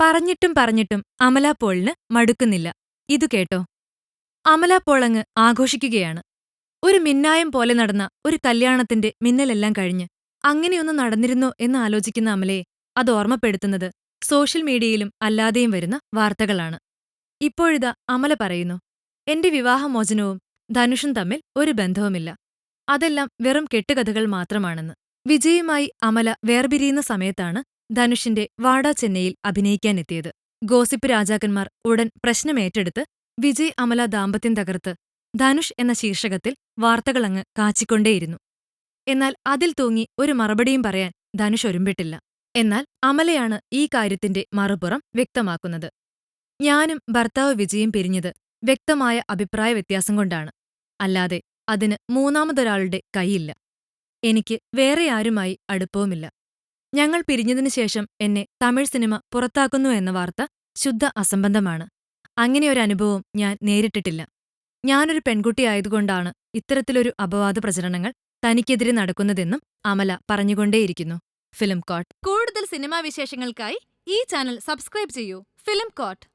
പറഞ്ഞിട്ടും പറഞ്ഞിട്ടും അമലാപ്പോളിന് പോളിന് മടുക്കുന്നില്ല. ഇതു കേട്ടോ. അമലാപ്പോളങ്ങ് ആഘോഷിക്കുകയാണ്. ഒരു മിന്നായം പോലെ നടന്ന ഒരു കല്യാണത്തിന്റെ മിന്നലെല്ലാം കഴിഞ്ഞ് അങ്ങനെയൊന്നും നടന്നിരുന്നോ എന്ന് ആലോചിക്കുന്ന അമലയെ അത് ഓർമ്മപ്പെടുത്തുന്നത് സോഷ്യൽ മീഡിയയിലും അല്ലാതെയും വരുന്ന വാർത്തകളാണ്. ഇപ്പോഴിതാ അമല പറയുന്നു എന്റെ വിവാഹമോചനവും ധനുഷും തമ്മിൽ ഒരു ബന്ധവുമില്ല. അതെല്ലാം വെറും കെട്ടുകഥകൾ മാത്രമാണെന്ന്. വിജയുമായി അമല വേർപിരിയുന്ന സമയത്താണ് ധനുഷിന്റെ വാടാ ചെന്നൈയിൽ അഭിനയിക്കാനെത്തിയത്. ഗോസിപ്പ് രാജാക്കന്മാർ ഉടൻ പ്രശ്നമേറ്റെടുത്ത് വിജയ് അമല ദാമ്പത്യം തകർത്ത് ധനുഷ് എന്ന ശീർഷകത്തിൽ വാർത്തകളങ്ങ് കാച്ചിക്കൊണ്ടേയിരുന്നു. എന്നാൽ അതിൽ തൂങ്ങി ഒരു മറുപടിയും പറയാൻ ധനുഷ് ഒരുമ്പിട്ടില്ല. എന്നാൽ അമലയാണ് ഈ കാര്യത്തിന്റെ മറുപുറം വ്യക്തമാക്കുന്നത്. ഞാനും ഭർത്താവ് വിജയും പിരിഞ്ഞത് വ്യക്തമായ അഭിപ്രായ വ്യത്യാസം കൊണ്ടാണ്. അല്ലാതെ അതിന് മൂന്നാമതൊരാളുടെ കൈയില്ല. എനിക്ക് വേറെ ആരുമായി അടുപ്പവുമില്ല. ഞങ്ങൾ പിരിഞ്ഞതിനു ശേഷം എന്നെ തമിഴ് സിനിമ പുറത്താക്കുന്നു എന്ന വാർത്ത ശുദ്ധ അസംബന്ധമാണ്. അങ്ങനെയൊരനുഭവം ഞാൻ നേരിട്ടിട്ടില്ല. ഞാനൊരു പെൺകുട്ടിയായതുകൊണ്ടാണ് ഇത്തരത്തിലൊരു അപവാദ പ്രചരണങ്ങൾ തനിക്കെതിരെ നടക്കുന്നതെന്നും അമല പറഞ്ഞുകൊണ്ടേയിരിക്കുന്നു. Film court. കൂടുതൽ സിനിമാ വിശേഷങ്ങൾക്കായി ഈ ചാനൽ സബ്സ്ക്രൈബ് ചെയ്യൂ. Film coat.